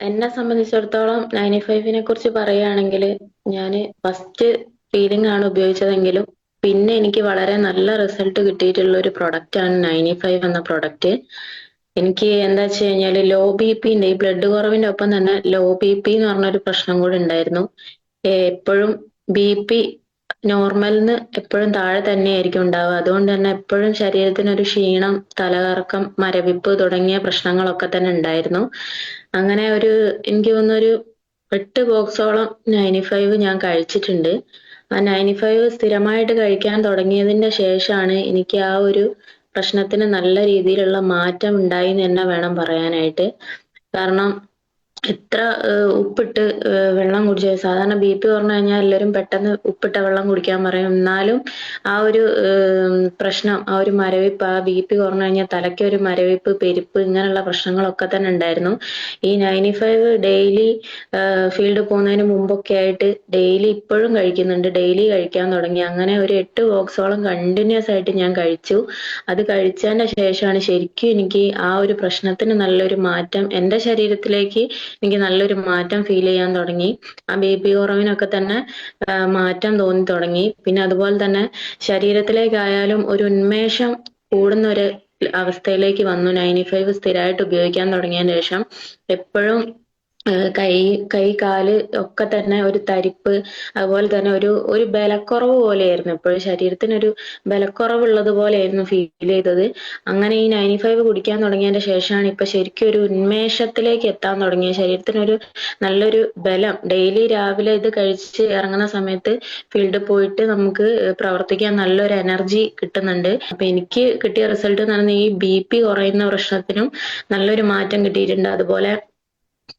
എന്നെ സംബന്ധിച്ചിടത്തോളം നയന്റി ഫൈവിനെ കുറിച്ച് പറയുകയാണെങ്കിൽ ഞാൻ ഫസ്റ്റ് ഫീലിംഗ് ആണ് ഉപയോഗിച്ചതെങ്കിലും പിന്നെ എനിക്ക് വളരെ നല്ല റിസൾട്ട് കിട്ടിയിട്ടുള്ള ഒരു പ്രൊഡക്റ്റ് ആണ് നയന്റി ഫൈവ് എന്ന പ്രൊഡക്റ്റ് എനിക്ക് എന്താ വെച്ച് കഴിഞ്ഞാൽ ലോ ബി പിന്റെ ഈ ബ്ലഡ് കുറവിന്റെ ഒപ്പം തന്നെ ലോ ബി പി എന്ന് പറഞ്ഞൊരു പ്രശ്നം കൂടി ഉണ്ടായിരുന്നു. എപ്പോഴും ബി പി നോർമലിന് എപ്പോഴും താഴെ തന്നെയായിരിക്കും ഉണ്ടാവുക. അതുകൊണ്ട് തന്നെ എപ്പോഴും ശരീരത്തിന് ഒരു ക്ഷീണം തലകറക്കം മരവിപ്പ് തുടങ്ങിയ പ്രശ്നങ്ങളൊക്കെ തന്നെ ഉണ്ടായിരുന്നു. അങ്ങനെ ഒരു എനിക്ക് തോന്നുന്നു ഒരു എട്ട് ബോക്സോളം നയന്റി ഫൈവ് ഞാൻ കഴിച്ചിട്ടുണ്ട്. ആ നയന്റി ഫൈവ് സ്ഥിരമായിട്ട് കഴിക്കാൻ തുടങ്ങിയതിന്റെ ശേഷമാണ് എനിക്ക് ആ ഒരു പ്രശ്നത്തിന് നല്ല രീതിയിലുള്ള മാറ്റം ഉണ്ടായി എന്ന് തന്നെ വേണം പറയാനായിട്ട്. കാരണം എത്ര ഉപ്പിട്ട് വെള്ളം കുടിച്ചാൽ സാധാരണ ബി പി പറഞ്ഞു കഴിഞ്ഞാൽ എല്ലാവരും പെട്ടെന്ന് ഉപ്പിട്ട വെള്ളം കുടിക്കാൻ പറയും. എന്നാലും ആ ഒരു പ്രശ്നം ആ ഒരു മരവിപ്പ് ആ ബി പി കുറഞ്ഞു കഴിഞ്ഞാൽ തലയ്ക്ക് ഒരു മരവിപ്പ് പെരുപ്പ് ഇങ്ങനെയുള്ള പ്രശ്നങ്ങളൊക്കെ തന്നെ ഉണ്ടായിരുന്നു. ഈ നയന്റി ഫൈവ് ഡെയിലി ഫീൽഡ് പോകുന്നതിന് മുമ്പൊക്കെ ആയിട്ട് ഡെയിലി ഇപ്പോഴും കഴിക്കുന്നുണ്ട്. ഡെയിലി കഴിക്കാൻ തുടങ്ങി. അങ്ങനെ ഒരു എട്ട് ബോക്സോളം കണ്ടിന്യൂസ് ആയിട്ട് ഞാൻ കഴിച്ചു. അത് കഴിച്ചതിന്റെ ശേഷമാണ് ശരിക്കും എനിക്ക് ആ ഒരു പ്രശ്നത്തിന് നല്ലൊരു മാറ്റം എന്റെ ശരീരത്തിലേക്ക് എനിക്ക് നല്ലൊരു മാറ്റം ഫീൽ ചെയ്യാൻ തുടങ്ങി. ആ ബേബി കുറവിനൊക്കെ തന്നെ മാറ്റം തോന്നി തുടങ്ങി. പിന്നെ അതുപോലെ തന്നെ ശരീരത്തിലേക്കായാലും ഒരു ഉന്മേഷം കൂടുന്ന ഒരു അവസ്ഥയിലേക്ക് വന്നു. നയന്റി ഫൈവ് സ്ഥിരമായിട്ട് ഉപയോഗിക്കാൻ തുടങ്ങിയതിന് ശേഷം എപ്പോഴും കൈ കൈ കാൽ ഒക്കെ തന്നെ ഒരു തരിപ്പ് അതുപോലെ തന്നെ ഒരു ഒരു ബലക്കുറവ് പോലെയായിരുന്നു. എപ്പോഴും ശരീരത്തിനൊരു ബലക്കുറവുള്ളത് പോലെയായിരുന്നു ഫീൽ ചെയ്തത്. അങ്ങനെ ഈ നയന്റി ഫൈവ് കുടിക്കാൻ തുടങ്ങിയതിന്റെ ശേഷമാണ് ഇപ്പൊ ശരിക്കും ഒരു ഉന്മേഷത്തിലേക്ക് എത്താൻ തുടങ്ങിയ ശരീരത്തിനൊരു നല്ലൊരു ബലം. ഡെയിലി രാവിലെ ഇത് കഴിച്ച് ഇറങ്ങുന്ന സമയത്ത് ഫീൽഡിൽ പോയിട്ട് നമുക്ക് പ്രവർത്തിക്കാൻ നല്ലൊരു എനർജി കിട്ടുന്നുണ്ട്. അപ്പൊ എനിക്ക് കിട്ടിയ റിസൾട്ട് എന്ന് പറയുന്നത് ഈ ബി പി കുറയുന്ന പ്രശ്നത്തിനും നല്ലൊരു മാറ്റം കിട്ടിയിട്ടുണ്ട്. അതുപോലെ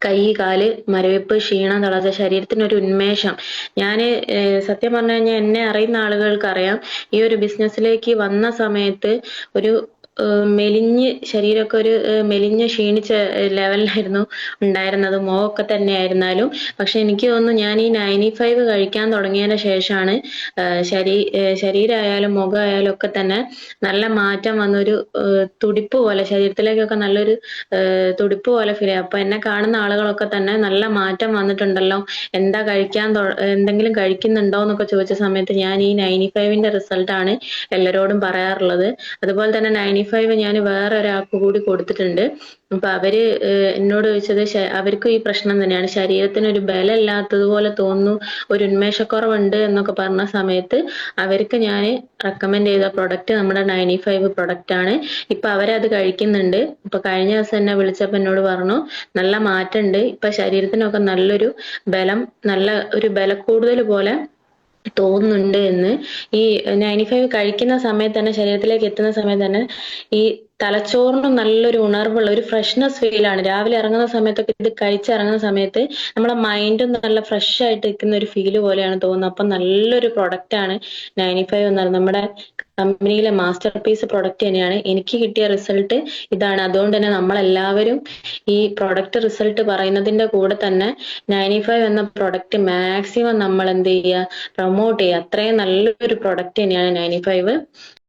കൈ കാൽ മരവിപ്പ് ക്ഷീണം തളർച്ച ശരീരത്തിന് ഒരു ഉന്മേഷം. ഞാൻ സത്യം പറഞ്ഞു കഴിഞ്ഞാൽ എന്നെ അറിയുന്ന ആളുകൾക്ക് അറിയാം. ഈ ഒരു ബിസിനസ്സിലേക്ക് വന്ന സമയത്ത് ഒരു മെലിഞ്ഞ് ശരീരമൊക്കെ ഒരു മെലിഞ്ഞ് ക്ഷീണിച്ച ലെവലിലായിരുന്നു ഉണ്ടായിരുന്നത്. മുഖമൊക്കെ തന്നെയായിരുന്നാലും. പക്ഷെ എനിക്ക് തോന്നുന്നു ഞാൻ ഈ നയന്റി ഫൈവ് കഴിക്കാൻ തുടങ്ങിയതിന് ശേഷമാണ് ശരീ ശരീരമായാലും മുഖമായാലും ഒക്കെ തന്നെ നല്ല മാറ്റം വന്നൊരു തുടിപ്പ് പോലെ ശരീരത്തിലേക്കൊക്കെ നല്ലൊരു തുടിപ്പ് പോലെ ഫീൽ അപ്പൊ എന്നെ കാണുന്ന ആളുകളൊക്കെ തന്നെ നല്ല മാറ്റം വന്നിട്ടുണ്ടല്ലോ. എന്താ കഴിക്കാൻ എന്തെങ്കിലും കഴിക്കുന്നുണ്ടോ എന്നൊക്കെ ചോദിച്ച സമയത്ത് ഞാൻ ഈ നയന്റി ഫൈവിന്റെ റിസൾട്ട് ആണ് എല്ലാരോടും പറയാറുള്ളത്. അതുപോലെ തന്നെ നയന്റി ഫൈവ് ഞാൻ വേറെ ഒരാൾക്ക് കൂടി കൊടുത്തിട്ടുണ്ട്. അപ്പൊ അവർ എന്നോട് ചോദിച്ചത് അവർക്കും ഈ പ്രശ്നം തന്നെയാണ്. ശരീരത്തിന് ഒരു ബലമില്ലാത്തതുപോലെ തോന്നുന്നു ഒരു ഉന്മേഷക്കുറവുണ്ട് എന്നൊക്കെ പറഞ്ഞ സമയത്ത് അവർക്ക് ഞാൻ റെക്കമെൻഡ് ചെയ്ത പ്രൊഡക്റ്റ് നമ്മുടെ നയന്റി ഫൈവ് പ്രൊഡക്റ്റ് ആണ്. ഇപ്പൊ അവരത് കഴിക്കുന്നുണ്ട്. ഇപ്പൊ കഴിഞ്ഞ ദിവസം എന്നെ വിളിച്ചപ്പോ എന്നോട് പറഞ്ഞു നല്ല മാറ്റമുണ്ട്. ഇപ്പൊ ശരീരത്തിനൊക്കെ നല്ലൊരു ബലം നല്ല ഒരു ബലക്കൂടുതൽ പോലെ തോന്നുന്നുണ്ട് എന്ന് ഈ നയന്റി ഫൈവ് കഴിക്കുന്ന സമയത്ത് തന്നെ ശരീരത്തിലേക്ക് എത്തുന്ന സമയത്ത് തന്നെ ഈ തലച്ചോറിനും നല്ലൊരു ഉണർവുള്ള ഒരു ഫ്രഷ്നെസ് ഫീൽ ആണ്. രാവിലെ ഇറങ്ങുന്ന സമയത്തൊക്കെ ഇത് കഴിച്ചിറങ്ങുന്ന സമയത്ത് നമ്മുടെ മൈൻഡും നല്ല ഫ്രഷ് ആയിട്ട് നിൽക്കുന്ന ഒരു ഫീൽ പോലെയാണ് തോന്നുന്നത്. അപ്പൊ നല്ലൊരു പ്രൊഡക്റ്റ് ആണ് നയന്റി ഫൈവ് എന്ന് പറയുന്നത്. നമ്മുടെ കമ്പനിയിലെ മാസ്റ്റർ പീസ് പ്രൊഡക്റ്റ് തന്നെയാണ്. എനിക്ക് കിട്ടിയ റിസൾട്ട് ഇതാണ്. അതുകൊണ്ട് തന്നെ നമ്മളെല്ലാവരും ഈ പ്രൊഡക്റ്റ് റിസൾട്ട് പറയുന്നതിന്റെ കൂടെ തന്നെ നയന്റി ഫൈവ് എന്ന പ്രൊഡക്റ്റ് മാക്സിമം നമ്മൾ എന്ത് ചെയ്യുക? പ്രൊമോട്ട് ചെയ്യുക. അത്രയും നല്ലൊരു പ്രൊഡക്റ്റ് തന്നെയാണ് നയന്റി ഫൈവ്